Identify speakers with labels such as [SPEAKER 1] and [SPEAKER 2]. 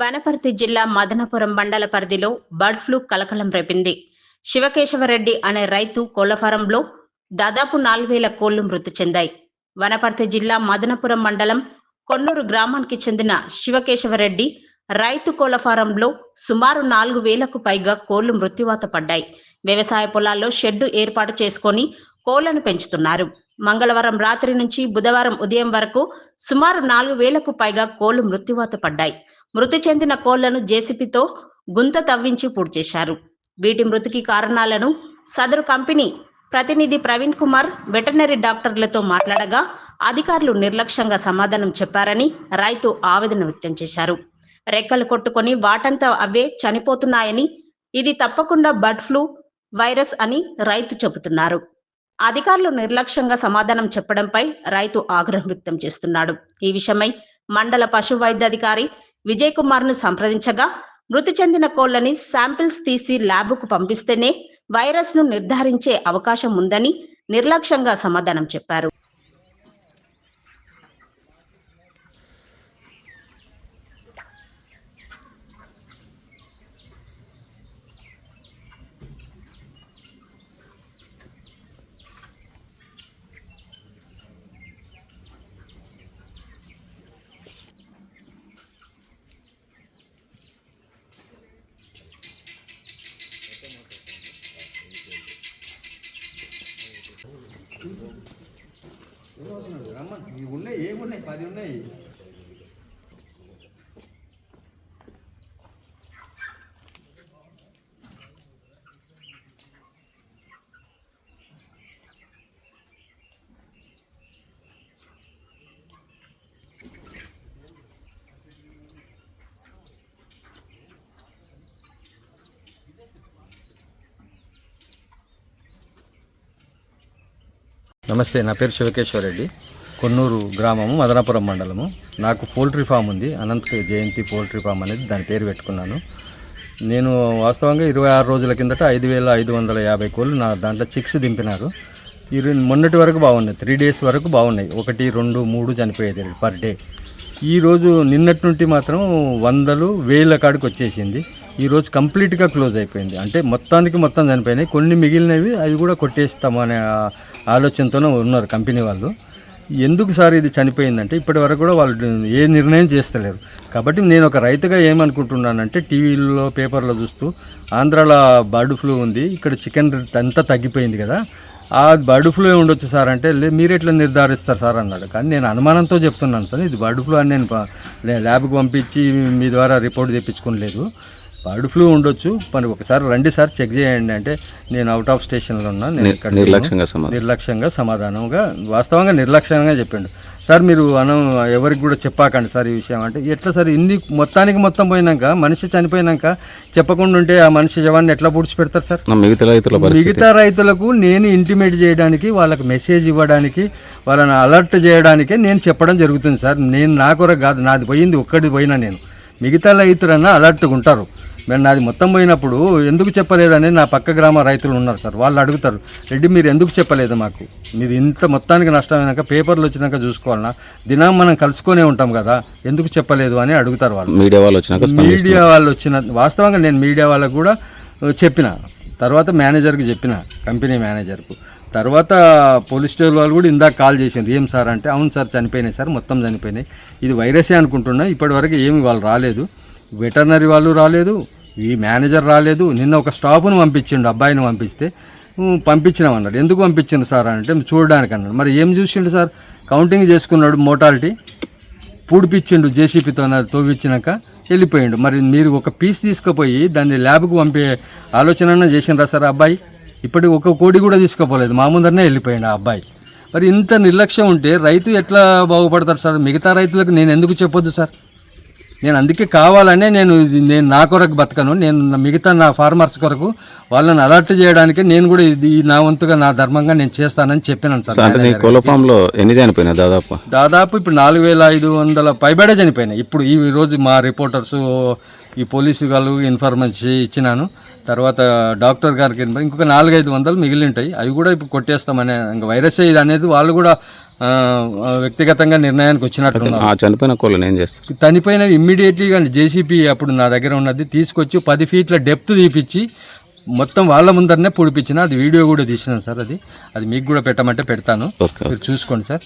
[SPEAKER 1] వనపర్తి జిల్లా మదనపురం మండల పరిధిలో బర్డ్ ఫ్లూ కలకలం రేపింది. శివకేశవరెడ్డి అనే రైతు కోళ్ళ ఫారంలో దాదాపు నాలుగు వేల కోళ్ళు మృతి చెందాయి. వనపర్తి జిల్లా మదనపురం మండలం కొన్నూరు గ్రామానికి చెందిన శివకేశవరెడ్డి రైతు కోళ్ళ ఫారంలో సుమారు నాలుగు వేలకు పైగా కోళ్ళు మృత్యువాత పడ్డాయి. వ్యవసాయ పొలాల్లో షెడ్డు ఏర్పాటు చేసుకొని కోళ్ళను పెంచుతున్నారు. మంగళవారం రాత్రి నుంచి బుధవారం ఉదయం వరకు సుమారు నాలుగు వేలకు పైగా కోళ్ళు మృత్యువాత పడ్డాయి. మృతి చెందిన కోళ్ళను జేసీపీతో గుంత తవ్వించి పూడ్చేశారు. వీటి మృతికి కారణాలను సదరు కంపెనీ ప్రతినిధి ప్రవీణ్ కుమార్ వెటర్నరీ డాక్టర్లతో మాట్లాడగా అధికారులు నిర్లక్ష్యంగా సమాధానం చెప్పారని రైతు ఆవేదన వ్యక్తం చేశారు. రెక్కలు కొట్టుకొని వాటంతా అవే చనిపోతున్నాయని ఇది తప్పకుండా బర్డ్ ఫ్లూ వైరస్ అని రైతు చెబుతున్నారు. అధికారులు నిర్లక్ష్యంగా సమాధానం చెప్పడంపై రైతు ఆగ్రహం వ్యక్తం చేస్తున్నాడు. ఈ విషయమై మండల పశు వైద్యాధికారి విజయ్ కుమార్ను సంప్రదించగా మృతి చెందిన కోళ్ళని శాంపిల్స్ తీసి ల్యాబ్కు పంపిస్తేనే వైరస్ను నిర్ధారించే అవకాశం ఉందని నిర్లక్ష్యంగా సమాధానం చెప్పారు.
[SPEAKER 2] ఉన్నాయి ఏమున్నాయి? పది ఉన్నాయి.
[SPEAKER 3] నమస్తే నా పేరు శివకేశ్వరరెడ్డి కొన్నూరు గ్రామము మదనాపురం మండలము. నాకు పోల్ట్రీ ఫామ్ ఉంది అనంత జయంతి పోల్ట్రీ ఫామ్ అనేది దాని పేరు పెట్టుకున్నాను. నేను వాస్తవంగా ఇరవై ఆరు రోజుల కిందట ఐదు వేల ఐదు వందల యాభై కోళ్ళు నా దాంట్లో చిక్స్ దింపినారు. ఇరు మొన్నటి వరకు బాగున్నాయి త్రీ డేస్ వరకు బాగున్నాయి. ఒకటి రెండు మూడు చనిపోయేది పర్ డే ఈరోజు నిన్నటి నుండి మాత్రం వందలు వేల కాడికి వచ్చేసింది. ఈరోజు కంప్లీట్గా క్లోజ్ అయిపోయింది. అంటే మొత్తానికి మొత్తం చనిపోయినాయి. కొన్ని మిగిలినవి అవి కూడా కొట్టేస్తామనే అనే ఆలోచనతోనే ఉన్నారు కంపెనీ వాళ్ళు. ఎందుకు సార్ ఇది చనిపోయిందంటే ఇప్పటి వరకు కూడా వాళ్ళు ఏ నిర్ణయం చేస్తలేరు. కాబట్టి నేను ఒక రైతుగా ఏమనుకుంటున్నానంటే టీవీలో పేపర్లో చూస్తూ ఆంధ్రాలో బర్డ్ ఫ్లూ ఉంది ఇక్కడ చికెన్ అంతా తగ్గిపోయింది కదా ఆ బర్డ్ ఫ్లూ ఉండొచ్చు సార్ అంటే "లే, మీరు ఎట్లా నిర్ధారిస్తారు సార్ అన్నాడు. కానీ నేను అనుమానంతో చెప్తున్నాను సార్ ఇది బర్డ్ ఫ్లూ అని నేను ల్యాబ్కి పంపించి మీ ద్వారా రిపోర్ట్ తెప్పించుకోలేదు. బర్డ్ ఫ్లూ ఉండొచ్చు మరి ఒకసారి రండి సార్ చెక్ చేయండి అంటే నేను అవుట్ ఆఫ్ స్టేషన్లో ఉన్నా నేను ఇక్కడ లేను."
[SPEAKER 4] నిర్లక్ష్యంగా
[SPEAKER 3] నిర్లక్ష్యంగా సమాధానంగా వాస్తవంగా నిర్లక్ష్యంగా చెప్పిండు. సార్ మీరు అన ఎవరికి కూడా చెప్పాకండి సార్ ఈ విషయం అంటే ఎట్లా సార్ ఇన్ని మొత్తానికి మొత్తం పోయినాక మనిషి చనిపోయినాక చెప్పకుండా ఉంటే ఆ మనిషి శవాన్ని ఎట్లా పూడ్చిపెడతారు సార్?
[SPEAKER 4] నా మిగతా రైతుల
[SPEAKER 3] మిగతా రైతులకు నేను ఇంటిమేట్ చేయడానికి వాళ్ళకి మెసేజ్ ఇవ్వడానికి వాళ్ళని అలర్ట్ చేయడానికే నేను చెప్పడం జరుగుతుంది సార్. నేను నా కొరకు కాదు నాది పోయింది ఒక్కటి పోయినా నేను. మిగతా రైతులన్నా అలర్ట్గా ఉంటారు. మరి నాది మొత్తం పోయినప్పుడు ఎందుకు చెప్పలేదని నా పక్క గ్రామ రైతులు ఉన్నారు సార్. వాళ్ళు అడుగుతారు రెడ్డి మీరు ఎందుకు చెప్పలేదు మాకు? మీరు ఇంత మొత్తానికి నష్టమైనాక పేపర్లు వచ్చినాక చూసుకోవాలన్నా దినం మనం కలుసుకొనే ఉంటాం కదా ఎందుకు చెప్పలేదు? అని అడుగుతారు వాళ్ళు.
[SPEAKER 4] మీడియా వాళ్ళు వచ్చినాక
[SPEAKER 3] మీడియా వాళ్ళు వచ్చిన వాస్తవంగా నేను మీడియా వాళ్ళకు కూడా చెప్పిన. తర్వాత మేనేజర్కి చెప్పిన కంపెనీ మేనేజర్కు. తర్వాత పోలీస్ స్టేషన్ వాళ్ళు కూడా ఇందాక కాల్ చేసింది ఏం సార్ అంటే అవును సార్ చనిపోయినాయి సార్ మొత్తం చనిపోయినాయి. ఇది వైరసే అనుకుంటున్నా ఇప్పటివరకు ఏమి వాళ్ళు రాలేదు. వెటర్నరీ వాళ్ళు రాలేదు ఈ మేనేజర్ రాలేదు. నిన్న ఒక స్టాఫ్ను పంపించిండు అబ్బాయిని పంపిస్తే. "ఉమ్, పంపించినాం అన్నాడు. ఎందుకు పంపించిండు సార్ అంటే చూడడానికి అన్నాడు. మరి ఏం చూసిండు సార్? కౌంటింగ్ చేసుకున్నాడు మోటాలిటీ. పూడిపించిండు జేసీపీతో తోవిచ్చినాక వెళ్ళిపోయిండు. మరి మీరు ఒక పీస్ తీసుకుపోయి దాన్ని ల్యాబ్కు పంపే ఆలోచన చేసినరా సార్ అబ్బాయి? ఇప్పటి ఒక కోడి కూడా తీసుకుపోలేదు. మా ముందరనే వెళ్ళిపోయిండు ఆ అబ్బాయి. మరి ఇంత నిర్లక్ష్యం ఉంటే రైతు ఎట్లా బాగుపడతారు సార్? మిగతా రైతులకు నేను ఎందుకు చెప్పొద్దు సార్? నేను అందుకే కావాలనే నేను నేను నా కొరకు బతకను. నేను మిగతా నా ఫార్మర్స్ కొరకు వాళ్ళని అలర్ట్ చేయడానికి నేను కూడా ఇది నా వంతుగా నా ధర్మంగా నేను చేస్తానని చెప్పినాను సార్.
[SPEAKER 4] అంటే నీ కోళ్ళ ఫామ్లో ఎన్ని చనిపోయినాయి దాదాపు?
[SPEAKER 3] దాదాపు ఇప్పుడు నాలుగు వేల ఐదు వందల పైబడే చనిపోయినాయి. ఇప్పుడు ఈ రోజు మా రిపోర్టర్స్ ఈ పోలీసు వాళ్ళు ఇన్ఫర్మేషన్ ఇచ్చినాను. తర్వాత డాక్టర్ గారికి ఇంకొక నాలుగైదు వందలు మిగిలి ఉంటాయి అవి కూడా ఇప్పుడు కొట్టేస్తామనే ఇంకా వైరస్ ఇది అనేది వాళ్ళు కూడా వ్యక్తిగతంగా నిర్ణయానికి వచ్చినట్టు
[SPEAKER 4] చనిపోయిన కోళ్ళని ఏం చేస్తారు?
[SPEAKER 3] చనిపోయిన ఇమ్మీడియట్లీగా జేసీపీ అప్పుడు నా దగ్గర ఉన్నది. తీసుకొచ్చి పది ఫీట్ల డెప్త్ తీపిచ్చి మొత్తం వాళ్ళ ముందరనే పొడిపించిన. అది వీడియో కూడా తీసినాను సార్ అది. అది మీకు కూడా పెట్టమంటే పెడతాను. మీరు చూసుకోండి సార్.